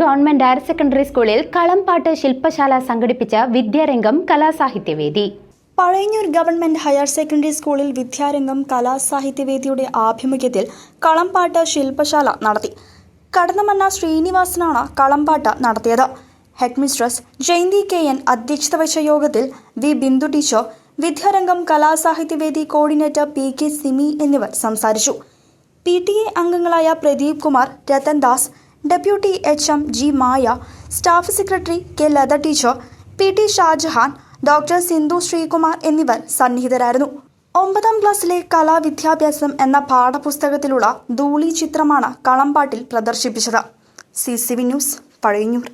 government higher secondary സ്കൂളിൽ കളംപാട്ട് ശില്പശാല സംഘടിപ്പിച്ച വിദ്യാരംഗം Kalasahithyavedi. Pazhayannur government higher secondary സ്കൂളിൽ വിദ്യാരംഗം കലാസാഹിത്യവേദിയുടെ ആഭിമുഖ്യത്തിൽ കളംപാട്ട് ശില്പശാല നടത്തി. കടന്നമണ്ണ ശ്രീനിവാസനാണ് കളംപാട്ട് നടത്തിയത്. ഹെഡ്മിസ്ട്രസ് ജയന്തി കെ എൻ അധ്യക്ഷത വഹിച്ച യോഗത്തിൽ V Bindu teacher Vidyarangam Kalasahityavedi coordinator P K Simi എന്നിവർ സംസാരിച്ചു. പി ടി എ അംഗങ്ങളായ Pradeep Kumar Ratandas Das deputy H M G Maya staff secretary K Latha teacher P T Shajahan doctor Sindhu Sreekumar എന്നിവർ സന്നിഹിതരായിരുന്നു. ഒമ്പതാം ക്ലാസ്സിലെ കലാവിദ്യാഭ്യാസം എന്ന പാഠപുസ്തകത്തിലുള്ള ധൂളി ചിത്രമാണ് കളംപാട്ടിൽ പ്രദർശിപ്പിച്ചത്. C C V news Pazhayannur.